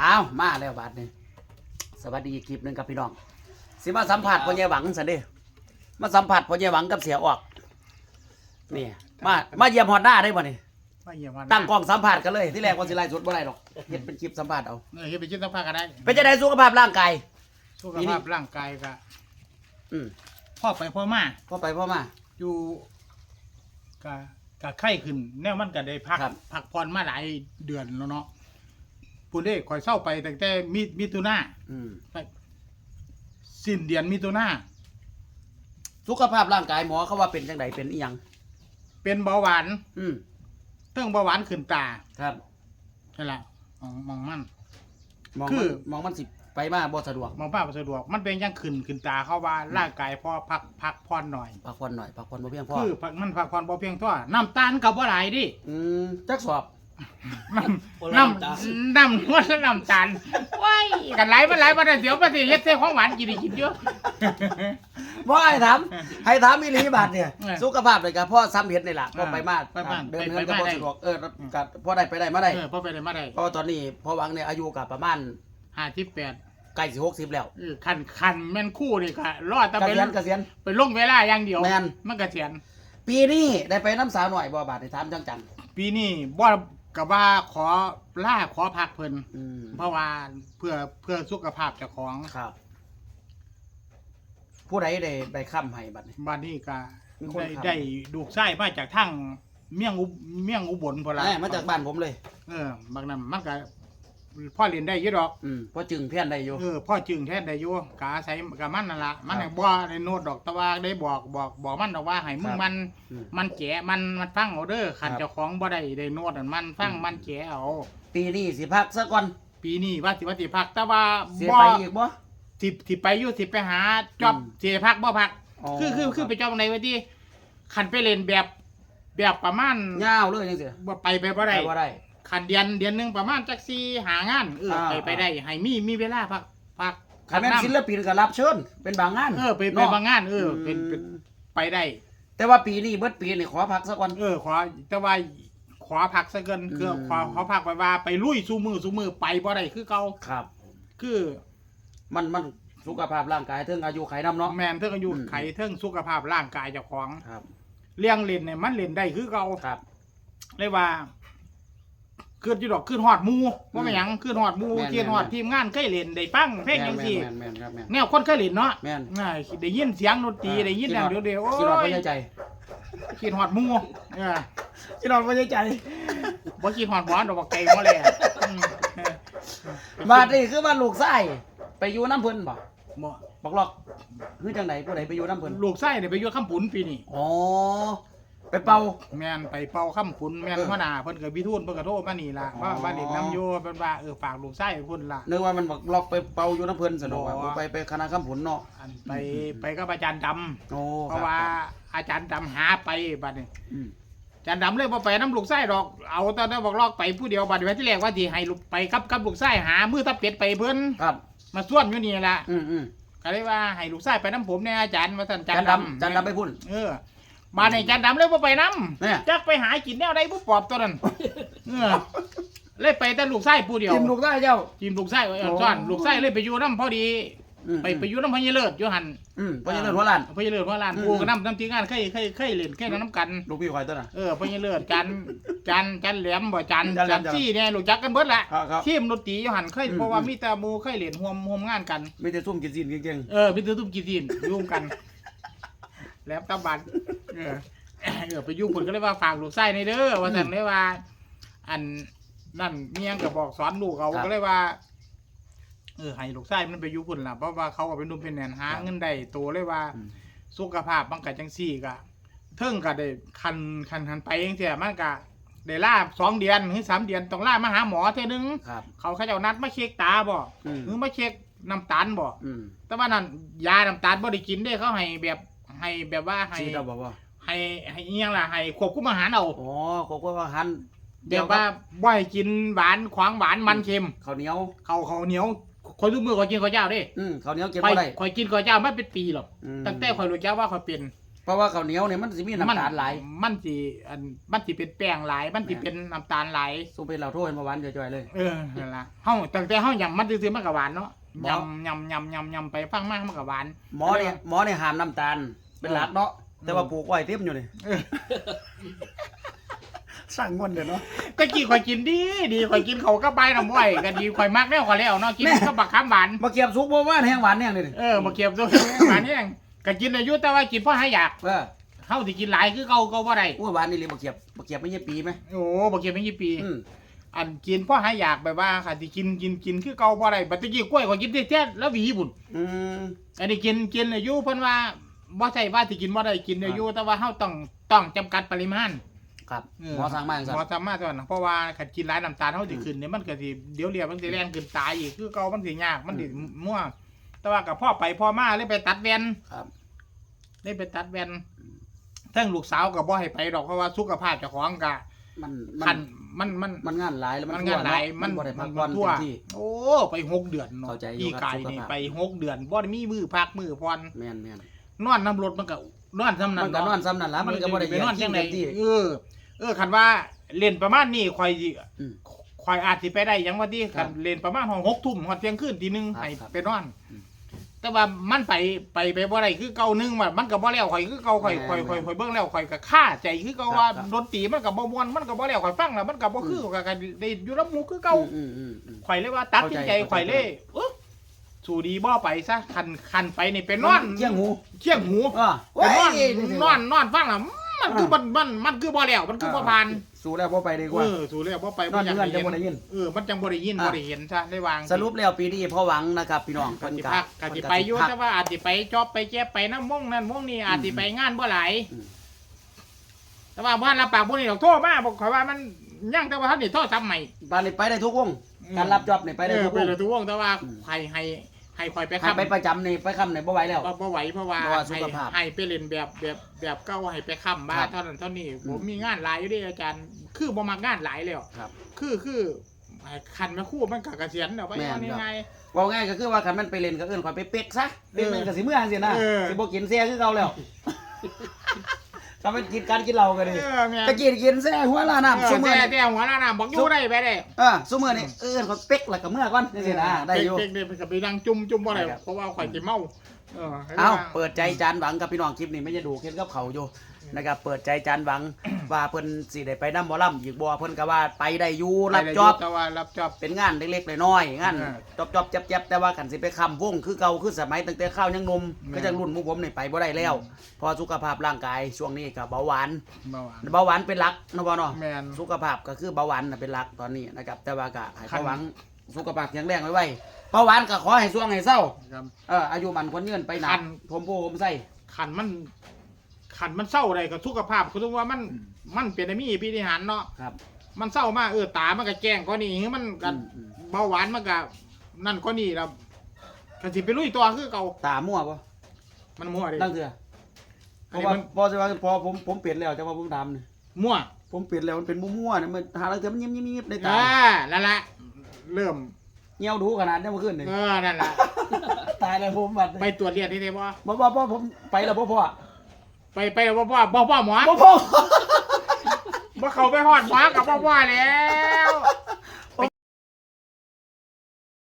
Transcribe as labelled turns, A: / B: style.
A: อ้าวมาแล้วบาดนี้สวัสดีอีกคลิปหนึ่งครับพี่น้อง สิมาสัมผัสพ่อใหญ่หวังสันเด้มาสัมผัสพ่อใหญ่หวังกับเสียออกนี่มามาเยี่ยมฮอดหน้าได้บ่นี่
B: มาเยี่ยมวัน
A: ตั้งกล้องสัมผัสกันเลยที่แรกว่าสิไลฟ์สดบ่ได้หรอกเฮ็ดเป็นคลิปสัมผัสเอา
B: เออเฮ็ดไปชิ้นสัมภาษณ์ก็ได้
A: เป็นจะได้สุขภาพร่างกาย
B: สุขภาพร่างกายก็
A: อืม
B: พ่อไปพ่อมา
A: พอไปพอมา
B: อยู่ก็ก็ไข้ขึ้นแนวมันก็ได้พัก
A: ครับ
B: พักผ่อนมาหลายเดือนแล้วเนาะ พูดได้คอยเศร้าไปตั้งแต่มิมิถุนา
A: อืม
B: ไปสิ้นเดือนมิถุนา
A: สุขภาพร่างกายหมอเขาว่าเป็นจังไดเป็นอีหยัง
B: เป็นเบาหวาน
A: อืม
B: เรื่องเบาหวานขึ้นตา
A: ครับ
B: นั่นแหละมองมองมัน
A: มอง
B: คื
A: มัน
B: อ
A: มองมันสิไปมาบ่สะดวก
B: มองภาพบ่สะดวก มันเป็นอยังขึ้นขึ้นตาเขาว่าร่างกายพอพักพักผ่อนหน่อย
A: พักผ่อนหน่อยพักผ่อนบ่เพียงพอ
B: คือพักมันพักผ่อนบ่เพียงพอน้ำตาลกับว่าหลายดิ
A: อืมจักสอบ
B: น้ำน้ำน้ำนวดและน้ำตาลว้ายกันไหลมันไหลมาได้เดี๋ยวมาสิเฮ็ดเส้ของหวานกินได้กินเยอะ
A: ว่าให้ถามให้ถามอีหลีบาทเนี่ย
B: เออ
A: สุขภาพเลยกับพ่อซ้ำเห็ดนี่แหละพ่อ
B: อ่า
A: ไปมา
B: ไปบ้าน
A: เดิน
B: ไป
A: เหิน
B: ไป
A: กับพ่อ
B: บ้าน
A: สะดวกเออกับพ่อได้ไปได้มาได้
B: เออพอไปได้มาได้
A: เพราะว่าตอนนี้พ่อหวังเนี่ยอายุกับประมาณ
B: ห้าสิบแปด
A: ใกล้สิหกสิบแล้ว
B: เออคันคันแม่นคู่นี่ค่ะรอดแต่
A: เก
B: ไป
A: ษียณเกษียณ
B: ไปลงเวลาอย่างเดียว
A: แม่น
B: มันก็เสียน
A: ปีนี้ได้ไปน้ำสาวหน่อยบ่บาทในถามจังจัง
B: ปีนี้บ่ กับว่าขอล่าขอพักเพิ่น
A: อืม
B: เพราะว่าเพื่อเพื่อสุขภาพเจ้าของ
A: ครับ ผู้ใดได้ได้ค้ำให้บัดนี้
B: บ้านนี้ก็
A: มีคน
B: ได้
A: ทำ
B: ได้ดูกไส้มาจากทั้งเมี่ยงอุเมี่ยงอุบลพนละ
A: แหม่มาจากบ้านผมเลย
B: เออ บางนั้นมันก็ พ่อเรียนได้อยี่ดอก
A: อืมพ่อจึงเพี้ยนได้อยู่
B: เออพ่อจึงแท้ได้อยู่กอาศัยกับมันนั่นละมัน
A: ครับ
B: ให้บ่ได้โนดดอกแต่ว่าได้บอกบอกบอกมันดอกว่าให้มึ
A: ค
B: ง
A: รับ
B: มัน
A: อืม
B: มันแกะมันมันฟังเอาเด้อขัน
A: ครับ
B: เจ้าของบ่ได้ได้โนดอันมันฟัง
A: อืม
B: มันแกะเอา
A: ปีนี้สิพักซะก่อน
B: ปีนี้ว่าสิว่าสิพักแต่ว่า
A: เสีย
B: บ่
A: ไปอีกบ่
B: สิสิไปอยู่สิไปหาจอบ
A: อืม
B: สิพักบ่พัก คือคือคือ
A: รับ
B: ไปจอบในไว้ที่ขันไปเล่นแบบแบบประมาณ
A: ยาวเลยจังซี่
B: บ่ไปไปบ่
A: ไป
B: ได้
A: บ่ได้
B: ขันเดือนเดือนหนึงประมาณจักสี่หางานเออ
A: อ่า
B: ไปไปได้ให้มีมีเวลาพักพัก
A: คันแม่น
B: พัก
A: ศิลปินก็รับเชิญเป็นบางงาน
B: เออไปไป
A: เนาะ
B: บางงานเออเป็นเป็น
A: อืม
B: ไปได้
A: แต่ว่าปีนี้เบิดปีนี่ขอพักซะก่อน
B: เออขอแต่ว่าขอพักซะเกินคือ
A: อืม
B: ขอขอพักไปว่าไปลุยสู้มือสู้มือไปบ่ได้คือเก่า
A: ครับ
B: คือ
A: มันมันสุขภาพร่างกายเทิงอายุไขน้ำเนาะ
B: แมนเทิงอายุ
A: อืม
B: ไขเทิงสุขภาพร่างกายเจ้าของ
A: ครับ
B: เลี้ยงเล่นเนี่ยมันเล่นได้คือเก่า
A: ครับ
B: เลยว่า ขึ้นอยู่ดอกขึ้นฮอดหมูว่าไม่นหยังขึ้นฮอดหมู
A: แม่น
B: ขึ้นฮอด
A: แม่น
B: ทีมงานเคยเล่นได้ฟังเพลงจังซี่
A: แม่นแม่นแม่นครับแม่น
B: แนวคนเคยเล่นเนาะ
A: แม่น
B: ง่ายได้ยินเสียงดนตรีได้ยินอย่างเดียวเดียวโอ้
A: คิดว่าบ่
B: ย
A: ใช่ใจ
B: คิดฮอดหมูเออ
A: คิดว่าบ่ใช่ใจ
B: บ่คิดฮอดหมอนดอกบักไก่มาเลยอืมเออบา
A: ดนี่คือว่าลูกไส้ไปอยู่น้ำเพิ่นบ่
B: บ่
A: บอกหรอกคือจังไหนผู้ใดไปอยู่น้ำเพิ่น
B: ลูกไส้เนี่ยไปอยู่คำปุนปีนี้
A: อ๋อ ไปเป่า
B: แม่นไปเป่าคำปุนแม่น
A: เออ
B: พ่อหน้าเพิ่นก็พิทูลเพิ่นก็โทรมานี่ล่ะ
A: อ๋อ
B: ว่าว่าเด็กน้ำโยเพิ่นว่าเออฝากลูกไส้เพิ่นล่ะ
A: นึกว่ามันบอกล็อกไปเป่าอยู่น้ำเพิ่นสนุกว่า
B: บ่
A: บ่ไปไปคณะคำผุนเนาะ
B: อันไป
A: อืม
B: ไปกับอาจารย์ดำ
A: โอ้
B: เพราะว่าอาจารย์ดำหาไปบัดนี้
A: อืม
B: อาจารย์ดำเลยบ่ไปน้ำลูกไส้ดอกเอาแต่ได้บอกลอกไปผู้เดียวบัดนี้ที่แรกว่าสิให้ลูกไปกับกับลูกไส้หามือตะเป็ดไปเพิ่น
A: ครับ
B: มาส่วนอยู่นี่ล่ะ
A: อืมอืม
B: ก็เลยว่าให้ลูกไส้ไปน้ำผมเนี่ยอาจารย์ว่าท่านอาจาร
A: จัน
B: ย์
A: ดำ
B: ดำ
A: จันดำไปพุ่น
B: เออ มาในอาจารย์ดำเลยบ่ไปน้
A: เนี่ยำ
B: จักไปหากินแนวใดผู้ปอบตัวนั้นเออเลยไปแต่ลูกไส้ผู้เดียว
A: กินลูกได้เจ้า
B: ทีมลูกไส้ไว้อ่อน
A: โอ้
B: ซ่อนลูกไส้เลยไปอยู่น้ำพอดี
A: อืม
B: ไปไปอยู่น้ำพญเลิศอยู่หัน
A: อืมเพราะฉะนั้นหัวล้าน
B: พญเลิศว่าลาน
A: อืม
B: ปูกับน้ำน้ำทีงานเคยเคยเคยเล่นเคยเล่นน้ำกัน
A: ลูกพี่ข่อยตัวน่ะ
B: เออพญเลิศจันจันจันแหลมบ่จัน
A: จันแหล
B: จั
A: ม
B: นซี่เนี่ยรู้จักกันเบิดแหละ
A: ครับครับ
B: ทีมดนตรีอยู่หันเคย
A: อืม
B: เพราะว่ามีแต่หมูเคยเล่นร่วมร่วมงานกัน
A: ไม่ได้ซุ่มกินซีนเก่ง
B: เออมีแต่ตุ้มกีทีนร่วมกัน แหลมตะบันเออเออไปยุ่งผลก็เลยว่าฝากลูกไส้ในเด้อว่าสั่นเลยว่า อันนั่นเมียงก็บอกสอนลูกเขาก็เลยว่า เออให้ลูกไส้มันไปอยู่พุ่นล่ะเพราะว่าเขาก็เป็นหนุ่มเป็นแหนหาเงินได้โตเลยว่า
A: อืม
B: สุขภาพมันก็จังซี่ก็เทิงก็ได้คันคันคันไปเองเสียมันก็ได้ล่าสองเดือนหรือสามเดือนต้องล่ามาหาหมอเท่อนึง
A: ๆครับ
B: เขาเขาเจ้านัดมาเช็คตาบ่
A: อืม
B: หรือมาเช็คน้ำตาลบ่
A: อืม
B: แต่ว่านั่นยาน้ำตาลบ่ได้กินเด้เขาให้แบบ ให้แบบว่าให้
A: ซีดเอาบอกว่า
B: ให้ให้อิหยังล่ะให้ควบคุมอาหารเอา
A: อ๋อเขาก็ว่าหัน
B: แบบว่าบ่ให้กินหวานขวางหวานมันเค็ม
A: ข้าวเหนียว
B: เขาเขาวเหนียวคอยทุกมือคอยกินข้าวเจ้าเด้
A: อืมข้าวเหนียวกิน
B: คอย
A: บ่ได้
B: คอยกินข้าวเจ้ามาเป็นปีหรอก
A: อืม
B: ตั้งแต่คอยรู้จักว่าคอยเป็น
A: เพราะว่าข้าวเหนียวเนี่ยมันสิมีน้ำตาลหลาย
B: มันสิอันมันสิเป็นแป้งหลาย มันสิเป็นน้ำตาลหลาย
A: สู้เป็นเราโทษเห็นมาหวานจ่อยๆเลย
B: เออนั่นล่ะเฮาตั้งแต่เฮายำมันซื่อๆมันก็หวานเนาะ
A: หมอ
B: ยำยำยำยำยำไปฟังมากมันก็หวาน
A: หมอเนี่ยหมอเนี่ยห้ามน้ำตาล เป็นหลักเนาะแต่ว่าปลูกไว้เต็มอยู่นี่
B: เออ
A: สั่งงอนเดี๋ยวเนาะ
B: ตะกี้ข่อยกินดีดีข่อยกินเขาวก็ใบน้ำอ้อยก็ดีข่อยมักแนวข่อยแล้วเนาะกิน
A: แม่
B: ก็บักคำหวาน
A: มาเก็บสุกบ่ว่าแห้งหวานเนี่ยนี่
B: เออมาเก็บตัวหวานนี่เองก็กินอายุแต่ว่ากินเพราะหาอยาก
A: เออ
B: เฮาสิกินหลายคือเก่าก็บ่ได้
A: อุ้ยหวานนี่เลยมาเก็บมาเก็บไม่ใช่ปีไหม
B: โอ้บ่เก็บไม่กี่ปี
A: อืม
B: อันกินเพราะหาอยากแบบว่าค่ะที่กินกินกินคือเก่าบ่ได้บัดตะกี้กล้วยก็กินแท้ๆแล้วหวีบุ่น
A: อืม
B: อันนี้กินกินอายุเพิ่นว่า บ่ใช่ว่าสิกินบ่ได้กินอายุแต่ว่าเฮาต้องต้องจำกัดปริมาณ
A: ครับ
B: เออ
A: หมอสั่งมาอย่าง
B: หมอ
A: สั่น
B: สามารถตัวนะเพราะว่าคันกินหลายน้ำตาลเฮาสิขึ้นเนี่ยมันก็สิเดี๋ยวเรียกมันสิแล่นขึ้นตายอีกคือเก่ามันสิยากมันสิมั่วแต่ว่ากับพ่อไปพ่อมาเลยไปตัดแว่น
A: ครับ
B: ได้ไปตัดแว่นทั้งลูกสาวก็บ่ให้ไปดอกเพราะว่าสุขภาพเจ้าของก็
A: มัน
B: คั
A: มัน
B: นมันมัน
A: มันงานหลายแล้ว
B: มั
A: มันน
B: งานหลาย
A: ทั่วเะ
B: มัน
A: บ่ได้พัก
B: มั
A: ผ่อน
B: ทั่ว
A: เต็มที่
B: โอ้ไปหกเดือนเนาะ
A: เข้าใจอยู่
B: อี
A: ครับ
B: กาย
A: สุข
B: นี่
A: ภาพ
B: ไปหกเดือนบ่ได้มีมือพักมือพร
A: แม่นแม่น
B: นอนน้ำรถมันก็นอนซ้ำ
A: มั
B: นั้น
A: นก็นอนซ้ำนั่นล่ะมันก็บ่ได้
B: ไปนอนจังได
A: เต็มที่
B: เออ เออคันว่าเล่นประมาณนี้ข่อยสิ
A: อืม
B: ข่อยอาจสิไปได้หยังว่าที่
A: ครั
B: กับนเล่นประมาณห้องหกทุ่มฮอดเที่ยงคืนตีหนึง
A: ครับ
B: ให้
A: ครับ
B: ไปนอน
A: อืม
B: แต่ว่ามันไปไปไปบ่ได้คือเก่านึงว่ามันก็บ่แล้วข่อยคือเก่าข่อย
A: แม่น
B: ข่อย
A: แม่น
B: ข่อยข่อยเบิ่งแล้วข่อยก็ค่าใจคือเก่า
A: ครับ
B: ว่า
A: ครับ
B: ดนตรีมันก็บ่ม่วนมันก็บ่แล้วข่อยฟังแล้วมันก็บ่คือก็ก็ได้อยู่นำหมู่คือเก่า
A: อืมอืมอืม
B: ข่อยเลยว่าตัดสินใจ
A: เข้าใจ
B: ข่อยเลยเอ๊ะ สู่ดีบ่ไปซะคันคันไปนี่ไปนอน
A: เที่ยงหู
B: เที่ยงหู
A: อ่า
B: ไปนอน
A: โย
B: นอนนอนฟังแล้วมันคือมันมันมันคือบ่แล้วมันคือบ่ผ่าน
A: สู้แล้วบ่ไปดีก
B: เอ
A: ว่า
B: อสู่แล้วบ่ไป
A: นอน
B: บ่
A: เงื่อนจะบ่ได้ยิน
B: เออมันจังบ่ได้ยิน
A: อะ
B: บ่ได้เห็นซะได้วาง
A: สรุปแล้วปีนี้พ่อหวังนะครับพี่น้อง
B: ก
A: เพิ่น
B: ติ
A: ก็
B: พักกติไปอยู่
A: เพิ่น
B: แต่ว่าอาจสิไปจอบไปแจ๊บไปน้ำวงนั่นวงนี้อาจสิไปงานบ่หลาย
A: อืม
B: แต่ว่าบ้านรับปากบ่นี่ดอกโทรมาบอกข่อยว่ามันยังแต่ว่าท่านนี่โทรทำใหม่
A: บ้านนี้ไปได้ทุกวง
B: อืม
A: การรับจอบนี่ไปได้
B: เออ
A: ทุก
B: ไป
A: วง
B: เลยทุกวงแต่ว่า
A: อืม
B: ให้ให้ ให้ข่อยไป
A: ใคร
B: ค้ำ
A: ไปประจำนี่ไปคำไหนบ่ไหวแล้ว
B: บ่บ่ไหวเพราะว่า
A: เพราะว่าสุ
B: ให้
A: ขภาพ
B: ให้ไปเล่นแบบแบบแบบเก่าให้ไปค้ำบ้า
A: ครับ
B: เท่านั้นเท่านี้
A: อืม
B: ผมมีงานหลายอยู่เดิอาจารย์ คือบ่มักงานหลายแล้ว
A: ครับ
B: คือคือให้คันแม่ครู่มันก็เกษียณเอาไว้
A: แม่น
B: ว่า
A: ครับ
B: ง่าย
A: ว่าง่ายก็คือว่าคันมันไปเล่นก็เอิ้นข่อยไปเป๊กซะเป๊ก
B: เออ
A: นึงก็สิเมื่อจังซี่นะ
B: เออ
A: สิบ่กินเสียคือเก่าแล้ว ถ้ามันกินการกินเหล้าก็
B: ๆ
A: ดี
B: เออแม่น
A: ตะกี้กินแซ่หัวลาน้ำ
B: เอ
A: ซุ
B: อ
A: มื้อ
B: แต่
A: นี่
B: แต่หัวหน้าน้ำบอกอยู่ได้ไปได้
A: เออซุมื้อนี่เอิ้นข่อยเป๊กแล้วก็เมื่อก่อนจังซี่นะได้อยู่
B: เด็กๆเนี่ยกับไปนั่งจุ่มจุ่มบ่ได้
A: ได้ครับ
B: เพราะว่าข่อยสิเมา เออ
A: เอ้าเปิดใจจานหวังกับพี่น้องคลิปนี้ไม่จะดูเคล็ดกับเขาอยู่นะครับเปิดใจจานหวัง ว่าเพิ่นสิได้ไปนำหมอลำอีกบ่เพิ่นก็ว่าไปได้อยู่รับจอบ
B: แต่ว่ารับจอบ
A: เป็นงานเล็กๆน้อยๆงาน
B: เออ
A: จอบจอบๆจับๆแต่ว่าขันสิไปคำวงคือเก่าคือสมัยตั้งแต่ข้าวยังหนม
B: แม่น
A: ก็จะรุ่นหมู่ผมนี่ไปบ่ได้แล้ว เพอสุขภาพร่างกายช่วงนี้ก็เบาหวาน
B: เบาหวาน
A: เบาหวานเป็นหลักเนาะบ่เนาะ
B: แม่น
A: สุขภาพก็คือเบาหวานน่ะเป็นหลักตอนนี้นะครับแต่ว่าก็ให้
B: คัน
A: เบาหวาน สุขภาพแข็งแรงไว้ไว้เบาหวานก็ขอให้ช่วงให้เศร้า
B: ครับ
A: เอออายุมันคนยืนไปหนั
B: คั
A: ก
B: น
A: ผมโพผมใส่
B: ขันมันขันมันเศร้าอะไรกับสุขภาพคือว่ามันมันเป็นไอ้มีพิธีหารเนาะ
A: ครับ
B: มันเศร้ามากเออตามันก็แจ้งก็นี่มันกัน
A: อืมอืม
B: เบาหวานมันก็นั่นก็นี่แล้วกันสิไปลุยตัวคือเก่า
A: ตามั่วปะ
B: มันมั่วดิ
A: ตั้งเถื่อเพ
B: อัน
A: ราะ
B: นี้
A: ว่า
B: มัน
A: พอจะว่าพอผมผมเปลี่ยนแล้วจะว่าผมดำนี่
B: มั่ว
A: ผมเปลี่ยนแล้วมันเป็นมั่วๆเนี่ยมันหาตั้งเถื่อมันยิ้มยิ้มยิ้มในตา
B: อ่านั่นแหละ เริ่ม
A: เงี้ยวดูขนาดนี้เมื่อคืนนี่
B: เออนั่นแหละ
A: ตายแล้วผมบัด
B: ไปตรวจเลือดที่ไหนบ่
A: บ่บ่บ่ผมไปแล้วบ่พ่อ
B: ไปไปบ่พ่อบ่พ่อหมอ
A: บ่พ่อ
B: บ่เข้าไปหอดหมอกับบ่พ่อแล้ว